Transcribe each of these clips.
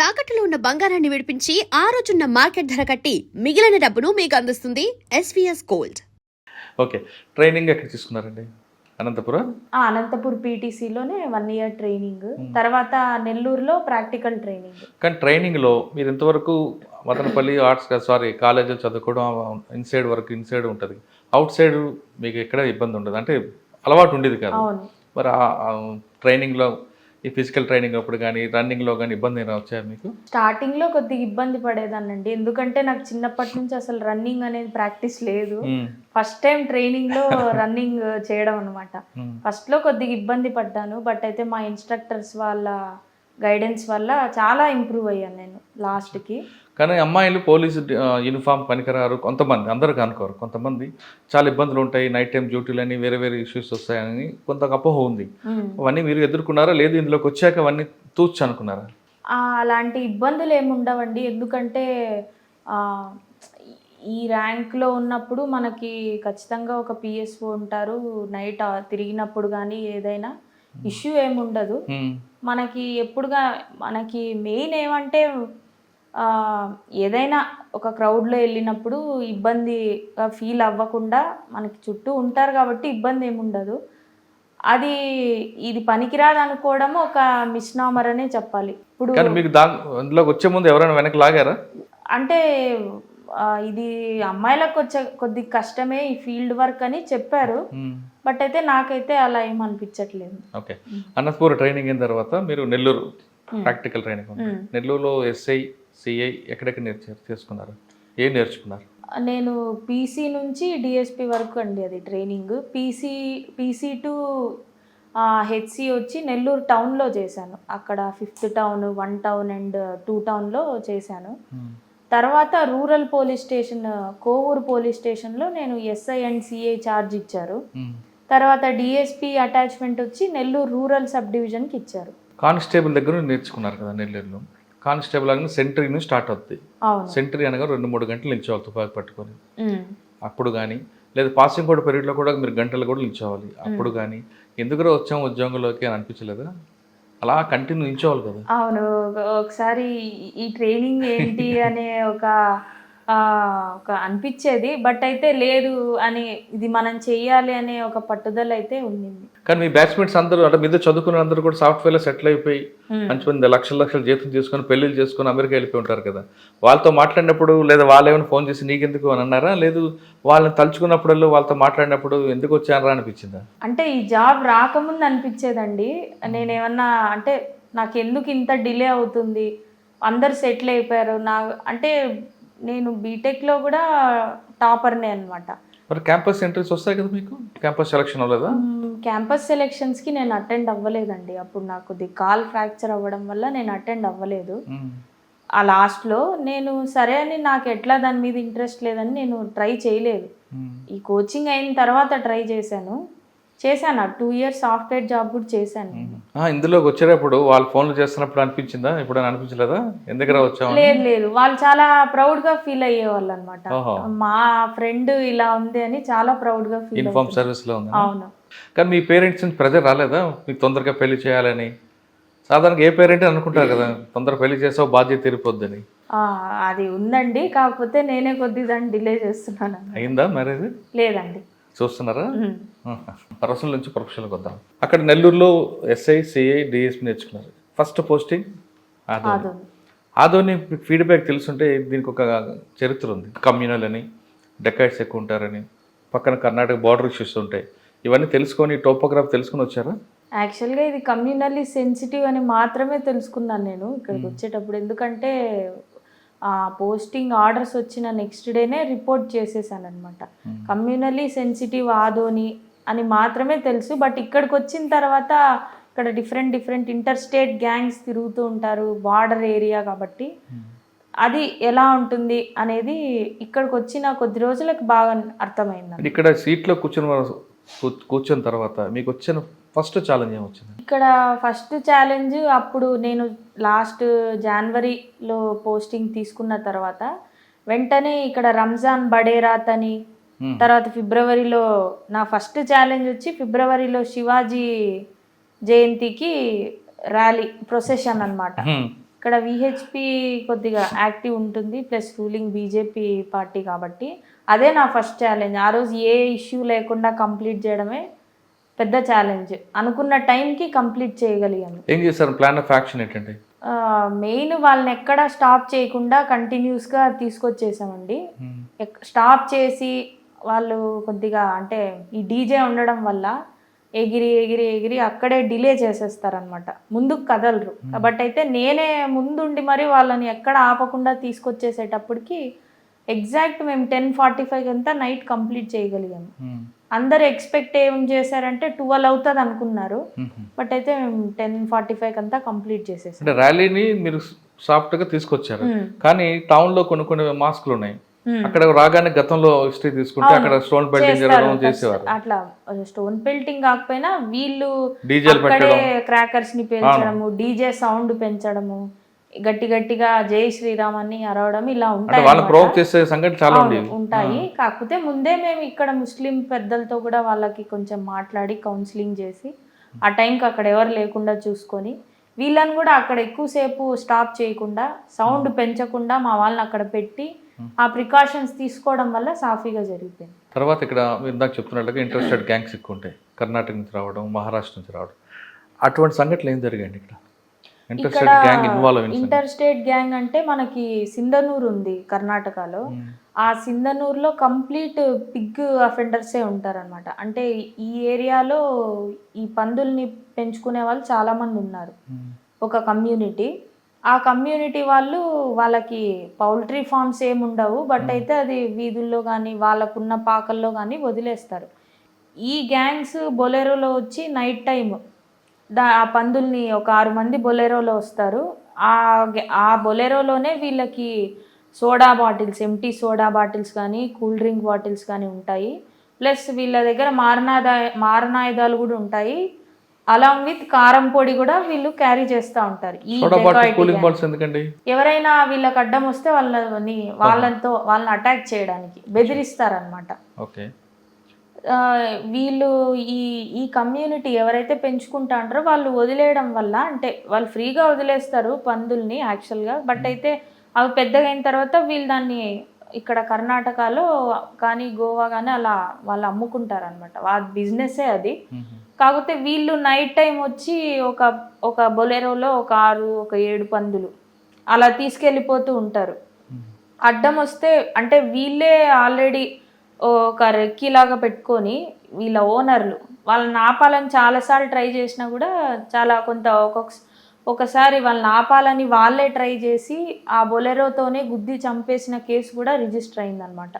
తాకట్టులో ఉన్న బంగారాన్ని విడిపించి ఆ రోజున్న మార్కెట్ ధర కట్టి మిగిలిన డబ్బును మీకు అందిస్తుంది ఎస్వీఎస్ గోల్డ్ ఓకే ట్రైనింగ్ ఎక్కడ తీసుకున్నారండి? అనంతపురం? ఆ, అనంతపూర్ పీటీసీలోనే వన్ ఇయర్ ట్రైనింగ్ తర్వాత నెల్లూరులో ప్రాక్టికల్ ట్రైనింగ్ కానీ ట్రైనింగ్లో మీరు ఇంతవరకు మదనపల్లి ఆర్ట్స్ సారీ కాలేజీలో చదువుకోవడం ఇన్సైడ్ వరకు ఇన్సైడ్ ఉంటుంది. అవుట్ సైడ్ మీకు ఎక్కడ ఇబ్బంది ఉండదు. అంటే అలవాటు ఉండేది కాదు. అవును. మరి ఆ ట్రైనింగ్లో ఈ ఫిజికల్ ట్రైనింగ్ అప్పుడు కానీ రన్నింగ్లో కానీ ఇబ్బంది ఏమైనా వచ్చాయా మీకు? స్టార్టింగ్లో కొద్దిగా ఇబ్బంది పడేదానండి ఎందుకంటే నాకు చిన్నప్పటి నుంచి అసలు రన్నింగ్ అనేది ప్రాక్టీస్ లేదు. ఫస్ట్ టైం ట్రైనింగ్లో రన్నింగ్ చేయడం అనమాట మ్మ్. ఫస్ట్లో కొద్దిగా ఇబ్బంది పడ్డాను. బట్ అయితే మా ఇన్స్ట్రక్టర్స్ వాళ్ళ గైడెన్స్ వల్ల చాలా ఇంప్రూవ్ అయ్యాను నేను లాస్ట్కి కానీ అమ్మాయిలు పోలీసు యూనిఫామ్ పనికిరారు. కొంతమంది అందరికి అనుకోరు. కొంతమంది చాలా ఇబ్బందులు ఉంటాయి. నైట్ టైం డ్యూటీలని వేరే వేరే ఇష్యూస్ వస్తాయని కొంత అపోహ ఉంది. అవన్నీ మీరు ఎదుర్కొన్నారా? లేదు ఇందులోకి వచ్చాక అవన్నీ తూచు అనుకున్నారా? అలాంటి ఇబ్బందులు ఏమి ఉండవండి. ఎందుకంటే ఈ ర్యాంక్లో ఉన్నప్పుడు మనకి ఖచ్చితంగా ఒక పిఎస్ఓ ఉంటారు. నైట్ తిరిగినప్పుడు కానీ ఏదైనా ఇష్యూ ఏమి ఉండదు. మ్మ్. మనకి ఎప్పుడుగా మనకి మెయిన్ ఏమంటే ఏదైనా ఒక క్రౌడ్లో వెళ్ళినప్పుడు ఇబ్బందిగా ఫీల్ అవ్వకుండా మనకి చుట్టూ ఉంటారు కాబట్టి ఇబ్బంది ఏమి ఉండదు. అది ఇది పనికిరాదు అనుకోవడం ఒక మిస్నామర్ అనే చెప్పాలి. ఇప్పుడు మీకు దా అందులోకి వచ్చే ముందు ఎవరైనా వెనక్కి లాగారా? అంటే ఇది అమ్మాయిలకు వచ్చే కొద్ది కష్టమే ఈ ఫీల్డ్ వర్క్ అని చెప్పారు. బట్ అయితే నాకైతే అలా ఏం అనిపించట్లేదు. ఓకే. అనంతపూర్ ట్రైనింగ్ అయిన తర్వాత మీరు నెల్లూరు ప్రాక్టికల్ ట్రైనింగ్. నెల్లూరులో ఎస్ఐ సిఐ ఎక్కడెక్కడ నేర్చారు చేసుకున్నారు? ఏం నేర్చుకున్నారు? నేను పీసీ నుంచి డిఎస్పి వరకు అండి అది training. PC PC to HC వచ్చి నెల్లూరు టౌన్లో చేశాను. అక్కడ fifth town one town and two టౌన్లో చేశాను. తర్వాత rural police station Kovur police స్టేషన్లో నేను ఎస్ఐ అండ్ సిఐ ఛార్జ్ ఇచ్చారు. తర్వాత డిఎస్పి అటాచ్మెంట్ వచ్చి నెల్లూరు రూరల్ సబ్ డివిజన్కి ఇచ్చారు. కానిస్టేబుల్ దగ్గర నేర్చుకున్నారు కదా నెల్లూరులో. కానిస్టేబుల్ అనగా సెంటరీ నుంచి స్టార్ట్ అవుతుంది సెంటరీ అనగా రెండు మూడు గంటలు నిల్చోవాలి తుపాకి పట్టుకొని. అప్పుడు కానీ లేదా పాసింగ్ కూడా పీరియడ్లో కూడా మీరు గంటలు కూడా నిల్చోవాలి. అప్పుడు కానీ ఎందుకురా వచ్చాం ఉద్యోగంలోకి అని అనిపించలేదా? అలా కంటిన్యూ నిల్చోవాలి కదా. అవును ఒక- ఒకసారి ఈ- ట్రైనింగ్ ఏంటి అనే ఒక ఒక అనిపించేది బట్ అయితే లేదు అని ఇది మనం చెయ్యాలి అనే ఒక పట్టుదల అయితే ఉండింది. కానీ మీ బ్యాచ్మేట్స్ అందరూ అంటే మీద చదువుకున్న అందరూ కూడా సాఫ్ట్వేర్లో సెటిల్ అయిపోయి. మంచి మంది లక్షల లక్షల జీతం తీసుకొని పెళ్ళిళ్ళు చేసుకొని అమెరికా వెళ్ళిపోయి ఉంటారు కదా. వాళ్ళతో మాట్లాడినప్పుడు లేదా వాళ్ళు ఏమైనా ఫోన్ చేసి నీకెందుకు అని అన్నారా? లేదు వాళ్ళని తలుచుకున్నప్పుడు వాళ్ళతో మాట్లాడినప్పుడు ఎందుకు వచ్చానరా అనిపించిందా? అంటే ఈ జాబ్ రాకముందు అనిపించేదండి. నేనేమన్నా అంటే నాకు ఎందుకు ఇంత డిలే అవుతుంది? అందరు సెటిల్ అయిపోయారు. నా అంటే నేను బీటెక్లో కూడా టాపర్నే అనమాట మరి క్యాంపస్ ఎంట్రీస్ వస్తాయి కదా మీకు? క్యాంపస్ సెలక్షన్ అవ్వలేదా? క్యాంపస్ సెలెక్షన్స్కి నేను అటెండ్ అవ్వలేదండి. అప్పుడు నాకు ది కాల్ ఫ్రాక్చర్ అవ్వడం వల్ల నేను అటెండ్ అవ్వలేదు. ఆ లాస్ట్లో నేను సరే అని నాకు ఎట్లా దాని మీద ఇంట్రెస్ట్ లేదని నేను ట్రై చేయలేదు. ఈ కోచింగ్ అయిన తర్వాత ట్రై చేశాను. చేశాను. టూ ఇయర్స్ సాఫ్ట్వేర్ జాబ్ కూడా చేశాను. ఇందులోకి వచ్చేటప్పుడు వాళ్ళు ఫోన్లు చేస్తున్నప్పుడు అనిపించిందా? ఎప్పుడైనా అనిపించలేదా? ఎందుకురా వచ్చామని లేదు లేదు. వాళ్ళు చాలా ప్రౌడ్గా ఫీల్ అయ్యేవాళ్ళు అనమాట. మా ఫ్రెండ్ ఇలా ఉంది అని చాలా ప్రౌడ్గా ఫీల్ ఇన్ఫార్మ్ సర్వీస్లో ఉంది? అవును. కానీ మీ పేరెంట్స్ నుంచి ప్రెజర్ రాలేదా? మీకు తొందరగా పెళ్ళి చేయాలని? సాధారణంగా ఏ పేరెంట్ అనుకుంటారు కదా తొందర పెళ్ళి చేసావు బాధ్యత తీరిపోద్దని. అది ఉందండి. కాకపోతే నేనే కొద్ది దాన్ని డిలే చేస్తున్నాను. అయిందా మ్యారేజ్ లేదండి. చూస్తున్నారా. పర్సనల్ నుంచి ప్రొఫెషనల్కి వద్దాం. అక్కడ నెల్లూరులో ఎస్ఐ సిఐ డిఎస్పీ నేర్చుకున్నారు. First posting Adoni. ఫీడ్బ్యాక్ తెలుసుంటే దీనికి ఒక చరిత్ర ఉంది. కమ్యూనల్ అని డెకాయిట్స్ ఎక్కువ ఉంటారని పక్కన కర్ణాటక బార్డర్ ఇష్యూస్ ఉంటాయి. ఇవన్నీ తెలుసుకొని టోపోగ్రాఫ్ తెలుసుకొని వచ్చారా? యాక్చువల్గా ఇది కమ్యూనల్లీ సెన్సిటివ్ అని మాత్రమే తెలుసుకున్నాను నేను ఇక్కడికి వచ్చేటప్పుడు. ఎందుకంటే పోస్టింగ్ ఆర్డర్స్ వచ్చిన నెక్స్ట్ డేనే రిపోర్ట్ చేసేసాను అనమాట కమ్యూనల్లీ సెన్సిటివ్ ఆదోని అని మాత్రమే తెలుసు బట్ ఇక్కడికి వచ్చిన తర్వాత ఇక్కడ different different inter state gangs తిరుగుతూ ఉంటారు బార్డర్ ఏరియా కాబట్టి. అది ఎలా ఉంటుంది అనేది ఇక్కడికి వచ్చిన కొద్ది రోజులకు బాగా అర్థమైంది. ఇక్కడ సీట్లో కూర్చుని కూర్చున్న తర్వాత మీకు వచ్చిన ఫస్ట్ ఛాలెంజ్ ఏమొచ్చింది ఇక్కడ ఫస్ట్ ఛాలెంజ్ అప్పుడు నేను లాస్ట్ జనవరిలో పోస్టింగ్ తీసుకున్న తర్వాత వెంటనే ఇక్కడ రంజాన్ బడేరాత్ అని. తర్వాత ఫిబ్రవరిలో నా ఫస్ట్ ఛాలెంజ్ వచ్చి ఫిబ్రవరిలో శివాజీ జయంతికి ర్యాలీ ప్రొసెషన్ అన్నమాట హ్మ్. ఇక్కడ విహెచ్పి కొద్దిగా యాక్టివ్ ఉంటుంది ప్లస్ రూలింగ్ బీజేపీ పార్టీ కాబట్టి అదే నా ఫస్ట్ ఛాలెంజ్ ఆ రోజు ఏ ఇష్యూ లేకుండా కంప్లీట్ చేయడమే పెద్ద ఛాలెంజ్ అనుకున్న టైంకి కంప్లీట్ చేయగలిగాను. ఏం చేశారు? ప్లాన్ ఆఫ్ యాక్షన్ ఏంటండి? మెయిన్ వాళ్ళని ఎక్కడ స్టాప్ చేయకుండా కంటిన్యూస్గా తీసుకొచ్చేసామండి. స్టాప్ చేసి వాళ్ళు కొద్దిగా అంటే ఈ డీజే ఉండడం వల్ల ఎగిరి ఎగిరి ఎగిరి అక్కడే డిలే చేసేస్తారనమాట ముందుకు కదలరు. కాబట్టి అయితే నేనే ముందుండి మరి వాళ్ళని ఎక్కడ ఆపకుండా తీసుకొచ్చేసేటప్పటికి ఎగ్జాక్ట్ మేము టెన్ ఫార్టీ ఫైవ్ అంతా నైట్ కంప్లీట్ చేయగలిగాము అందరు ఎక్స్పెక్ట్ ఏం చేశారంటే ట్వెల్వ్ అవుతుంది అనుకున్నారు. బట్ అయితే మేము టెన్ ఫార్టీ ఫైవ్ అంతా కంప్లీట్ చేసేసాం. అంటే ర్యాలీని మీరు సాఫ్ట్గా తీసుకొచ్చారు. కానీ టౌన్లో కొన్ని కొన్ని మాస్కులు ఉన్నాయి. అక్కడ రాగానే గతంలో హిస్టరీ తీసుకుంటే అక్కడ స్టోన్. జరగడం చేసేవారు. అట్లా స్టోన్ పెల్టింగ్ కాకపోయినా వీళ్ళు పెట్టడం. క్రాకర్స్ని పెంచడము డీజే సౌండ్ పెంచడము. గట్టి గట్టిగా జై శ్రీరామ్ అని అరవడం ఇలా ఉంటాయి చేసే చాలా ఉంటాయి. కాకపోతే ముందే మేము ఇక్కడ ముస్లిం పెద్దలతో కూడా వాళ్ళకి కొంచెం మాట్లాడి కౌన్సిలింగ్ చేసి ఆ టైంకి అక్కడ ఎవరు లేకుండా చూసుకొని వీళ్ళని కూడా అక్కడ ఎక్కువసేపు స్టాప్ చేయకుండా సౌండ్ పెంచకుండా మా వాళ్ళని అక్కడ పెట్టి ఆ. ప్రికాషన్స్ తీసుకోవడం వల్ల సాఫీగా జరిగిపోయింది. తర్వాత ఇక్కడ మీరు ఇందాక చెప్తున్నట్లుగా ఇంట్రెస్టెడ్ గ్యాంగ్స్ ఎక్కువ ఉంటాయి. కర్ణాటక నుంచి రావడం మహారాష్ట్ర నుంచి రావడం. అటువంటి సంఘటనలు ఏం జరిగాయండి ఇక్కడ? ఇక్కడ ఇంటర్ స్టేట్ గ్యాంగ్ అంటే మనకి సింధనూరు ఉంది కర్ణాటకలో. ఆ సింధనూరులో కంప్లీట్ పిగ్ అఫెండర్సే ఉంటారనమాట అంటే ఈ ఏరియాలో ఈ పందుల్ని పెంచుకునే వాళ్ళు చాలా మంది ఉన్నారు ఒక కమ్యూనిటీ ఆ కమ్యూనిటీ వాళ్ళు వాళ్ళకి పౌల్ట్రీ ఫార్మ్స్ ఏమి ఉండవు బట్ అయితే అది వీధుల్లో కానీ వాళ్ళకున్న పాకల్లో కానీ వదిలేస్తారు. ఈ గ్యాంగ్స్ బొలెరోలో వచ్చి నైట్ టైం దా ఆ పందుల్ని ఒక ఆరు మంది బొలెరోలో వస్తారు. ఆ ఆ బొలెరోలోనే వీళ్ళకి soda bottles empty soda bottles కానీ కూల్ డ్రింక్ బాటిల్స్ కానీ ఉంటాయి. ప్లస్ వీళ్ళ దగ్గర మారణాద మారణాయుధాలు కూడా ఉంటాయి. అలాంగ్ విత్ కారం పొడి కూడా వీళ్ళు క్యారీ చేస్తూ ఉంటారు. ఈ ఎందుకండి? ఎవరైనా వీళ్ళకి అడ్డం వస్తే వాళ్ళని వాళ్ళతో వాళ్ళని అటాక్ చేయడానికి బెదిరిస్తారనమాట ఓకే. వీళ్ళు ఈ ఈ కమ్యూనిటీ ఎవరైతే పెంచుకుంటా అంటారో వాళ్ళు వదిలేయడం వల్ల అంటే వాళ్ళు ఫ్రీగా వదిలేస్తారు పందుల్ని యాక్చువల్గా బట్ అయితే అవి పెద్దగా అయిన తర్వాత వీళ్ళు దాన్ని ఇక్కడ కర్ణాటకలో కానీ గోవా కానీ అలా వాళ్ళు అమ్ముకుంటారు అనమాట వాళ్ళ బిజినెస్సే అది. కాకపోతే వీళ్ళు నైట్ టైం వచ్చి ఒక ఒక బొలెరోలో ఒక ఆరు ఒక ఏడు పందులు అలా తీసుకెళ్ళిపోతూ ఉంటారు. అడ్డం వస్తే అంటే వీళ్ళే ఆల్రెడీ ఒక రెక్కిలాగా పెట్టుకొని వీళ్ళ ఓనర్లు వాళ్ళని ఆపాలని చాలాసార్లు ట్రై చేసినా కూడా చాలా కొంత ఒక్కొక్క ఒకసారి వాళ్ళని ఆపాలని వాళ్ళే ట్రై చేసి ఆ బొలెరోతోనే గుద్ది చంపేసిన కేసు కూడా రిజిస్టర్ అయిందనమాట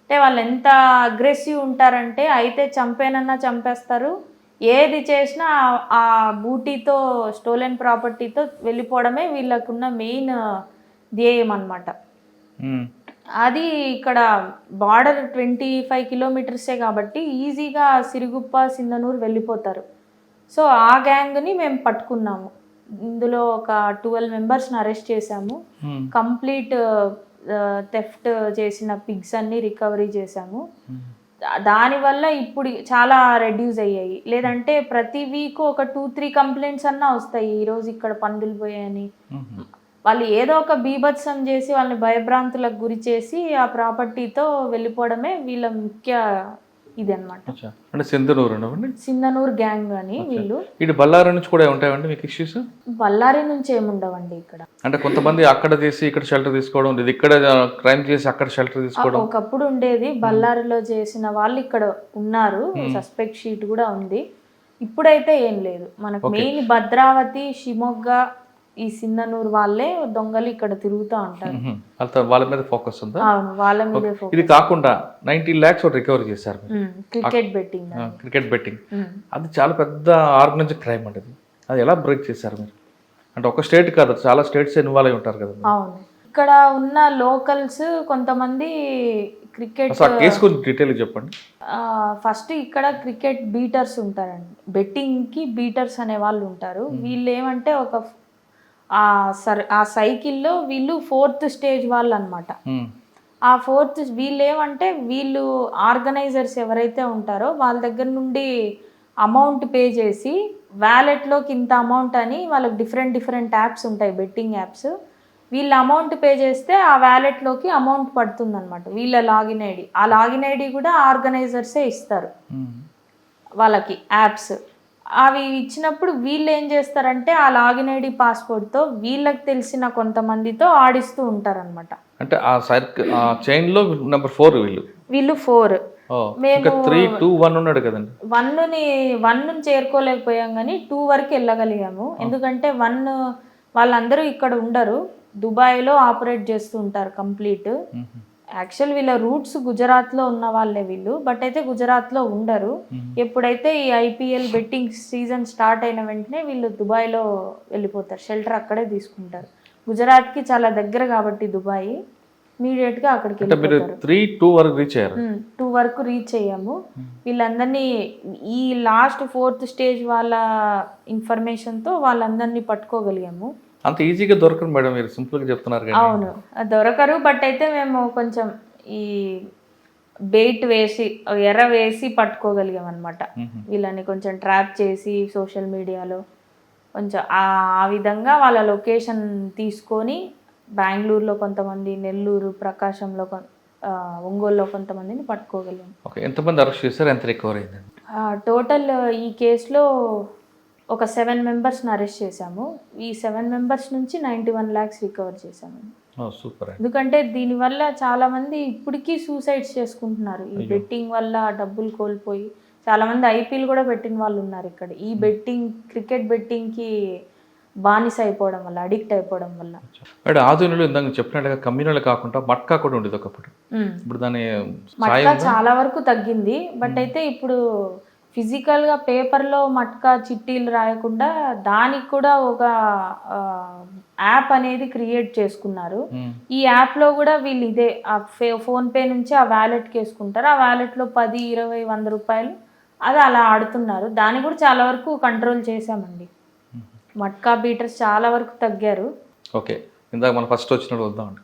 అంటే వాళ్ళు ఎంత అగ్రెసివ్ ఉంటారంటే అయితే చంపేనన్నా చంపేస్తారు. ఏది చేసినా ఆ- బూటీతో స్టోలెన్ ప్రాపర్టీతో వెళ్ళిపోవడమే వీళ్ళకున్న మెయిన్ ధ్యేయం అన్నమాట మ్మ్. అది ఇక్కడ బార్డర్ ట్వంటీ ఫైవ్ కిలోమీటర్సే కాబట్టి ఈజీగా సిరుగుప్ప సింధనూరు వెళ్ళిపోతారు. సో ఆ గ్యాంగ్ని మేము పట్టుకున్నాము. ఇందులో ఒక ట్వెల్వ్ మెంబర్స్ని అరెస్ట్ చేశాము. మ్మ్. కంప్లీట్ థెఫ్ట్ చేసిన పిగ్స్ అన్ని రికవరీ చేశాము. దా- దానివల్ల ఇప్పుడు చాలా రెడ్యూస్ అయ్యాయి. లేదంటే ప్రతి వీక్ ఒక టూ త్రీ కంప్లైంట్స్ అన్నా వస్తాయి. ఈరోజు ఇక్కడ పందులు పోయాయని. మ్మ్. వాళ్ళు ఏదో ఒక బీభత్సం చేసి వాళ్ళని భయభ్రాంతులకు గురి చేసి ఆ ప్రాపర్టీతో వెళ్ళిపోవడమే వీళ్ళ ముఖ్య ఇది అనమాట. అంటే సింధనూరు అండి? సింధనూర్ గ్యాంగ్ అని వీళ్ళు. ఇటు బళ్ళారి నుంచి కూడా ఉంటాయండి మీకు ఇష్యూస్ బళ్ళారి నుంచి ఏముండవండి ఇక్కడ. అంటే కొంతమంది అక్కడ చేసి ఇక్కడ షెల్టర్ తీసుకోవడం ఇది ఇక్కడ క్రైమ్ చేసి అక్కడ షెల్టర్ తీసుకోవడం. ఒకప్పుడు ఉండేది. బళ్ళారిలో చేసిన వాళ్ళు ఇక్కడ ఉన్నారు. సస్పెక్ట్ షీట్ కూడా ఉంది. ఇప్పుడైతే ఏం లేదు. మనకు మెయిన్ భద్రావతి షిమొగ్గ ఈ సింధనూరు వాళ్ళే దొంగలు ఇక్కడ తిరుగుతూ ఉంటారు. వాళ్ళ మీద ఫోకస్ ఉందా? అవును వాళ్ళ మీదే ఇది కాకుండా నైన్టీ ల్యాక్స్ రికవరీ చేశారు క్రికెట్ బెట్టింగ్ క్రికెట్ బెట్టింగ్. అది చాలా పెద్ద ఆర్గనైజ్డ్ క్రైమ్ అండి అది. ఎలా బ్రేక్ చేశారు మీరు? అంటే ఒక స్టేట్ కాదు చాలా స్టేట్స్ ఇన్వాల్వ్ అయి ఉంటారు కదా. అవును. ఇక్కడ ఉన్న లోకల్స్ కొంతమంది క్రికెట్ కేసు గురించి డీటెయిల్ చెప్పండి. ఫస్ట్ ఇక్కడ క్రికెట్ బీటర్స్ ఉంటారండి. బెట్టింగ్కి బీటర్స్ అనే వాళ్ళు ఉంటారు. వీళ్ళు ఏమంటే ఒక ఆ సర్ ఆ సైకిల్లో వీళ్ళు ఫోర్త్ స్టేజ్ వాళ్ళు అనమాట. ఆ ఫోర్త్ వీళ్ళు ఏమంటే వీళ్ళు ఆర్గనైజర్స్ ఎవరైతే ఉంటారో వాళ్ళ దగ్గర నుండి అమౌంట్ పే చేసి వ్యాలెట్లోకి ఇంత అమౌంట్ అని వాళ్ళకి డిఫరెంట్ డిఫరెంట్ యాప్స్ ఉంటాయి బెట్టింగ్ యాప్స్. వీళ్ళ అమౌంట్ పే చేస్తే ఆ వ్యాలెట్లోకి అమౌంట్ పడుతుంది అనమాట వీళ్ళ లాగిన్ ఐడి ఆ లాగిన్ ఐడి కూడా ఆర్గనైజర్సే ఇస్తారు. వాళ్ళకి యాప్స్. అవి ఇచ్చినప్పుడు వీళ్ళు ఏం చేస్తారంటే ఆ లాగిన్ ఐడి పాస్వర్డ్తో వీళ్ళకి తెలిసిన కొంతమందితో ఆడిస్తూ ఉంటారనమాట అంటే ఆ సర్కిల్ ఆ చైన్లో నెంబర్ ఫోర్ వీళ్ళు. వీళ్ళు ఫోర్. మేము- త్రీ టూ వన్ ఉన్నాడు కదండి. వన్ని వన్ చేరుకోలేకపోయాం కానీ టూ వరకు వెళ్ళగలిగాము. ఎందుకంటే వన్ వాళ్ళందరూ ఇక్కడ ఉండరు. దుబాయ్లో ఆపరేట్ చేస్తూ ఉంటారు కంప్లీట్. యాక్చువల్ వీళ్ళ రూట్స్ గుజరాత్లో ఉన్న వాళ్ళే వీళ్ళు బట్ అయితే గుజరాత్లో ఉండరు. ఎప్పుడైతే ఈ ఐపీఎల్ బెట్టింగ్ సీజన్ స్టార్ట్ అయిన వెంటనే వీళ్ళు దుబాయ్లో వెళ్ళిపోతారు. షెల్టర్ అక్కడే తీసుకుంటారు. గుజరాత్కి చాలా దగ్గర కాబట్టి దుబాయ్. ఇమీడియట్గా అక్కడికి త్రీ టూ వరకు రీచ్ అయ్యారు. టూ వరకు రీచ్ అయ్యాము. వీళ్ళందరినీ ఈ లాస్ట్ ఫోర్త్ స్టేజ్ వాళ్ళ ఇన్ఫర్మేషన్తో వాళ్ళందరినీ పట్టుకోగలిగాము. అంత ఈజీగా దొరకదు మేడం మీరు సింపుల్గా చెప్తున్నారు అవును. దొరకరు బట్ అయితే మేము కొంచెం ఈ బెయిట్ వేసి ఎర్ర వేసి పట్టుకోగలిగాం అనమాట వీళ్ళని కొంచెం ట్రాప్ చేసి సోషల్ మీడియాలో కొంచెం ఆ విధంగా వాళ్ళ లొకేషన్ తీసుకొని బెంగళూరులో కొంతమంది నెల్లూరు ప్రకాశంలో ఒంగోలులో కొంతమందిని పట్టుకోగలిగాం. ఎంతమంది అరెస్ట్ చేశారు? ఎంత రికవర్ అయిందండి? టోటల్ ఈ కేసులో ఒక సెవెన్ మెంబర్స్ని అరెస్ట్ చేశాము. ఈ సెవెన్ మెంబర్స్ నుంచి నైంటీ వన్ ల్యాక్స్ రికవర్ చేశాము. సూపర్ ఎందుకంటే దీనివల్ల చాలా మంది ఇప్పటికీ సూసైడ్స్ చేసుకుంటున్నారు. ఈ బెట్టింగ్ వల్ల డబ్బులు కోల్పోయి చాలా మంది ఐపీఎల్ కూడా పెట్టిన వాళ్ళు ఉన్నారు ఇక్కడ. ఈ బెట్టింగ్ క్రికెట్ బెట్టింగ్కి బానిస అయిపోవడం వల్ల అడిక్ట్ అయిపోవడం వల్ల. మేడం ఆధునిలో ఇందాక చెప్పినట్టుగా కమ్యూనల్ కాకుండా మట్కా కూడా ఉండేది ఒకప్పుడు. ఇప్పుడు దాని మట్కా చాలా వరకు తగ్గింది. బట్ అయితే ఇప్పుడు physical గా paper లో మట్కా చిట్టీలు రాయకుండా దానికి కూడా ఒక యాప్ అనేది క్రియేట్ చేసుకున్నారు. ఈ యాప్లో కూడా వీళ్ళు ఇదే ఆ ఫోన్ పే నుంచి ఆ వ్యాలెట్కి వేసుకుంటారు. ఆ wallet లో పది ఇరవై వంద రూపాయలు అది అలా ఆడుతున్నారు. దాన్ని కూడా చాలా వరకు కంట్రోల్ చేశామండి. మట్కా బీటర్స్ చాలా వరకు తగ్గారు. ఓకే. ఇందాక మనం ఫస్ట్ వచ్చినప్పుడు వద్దామండి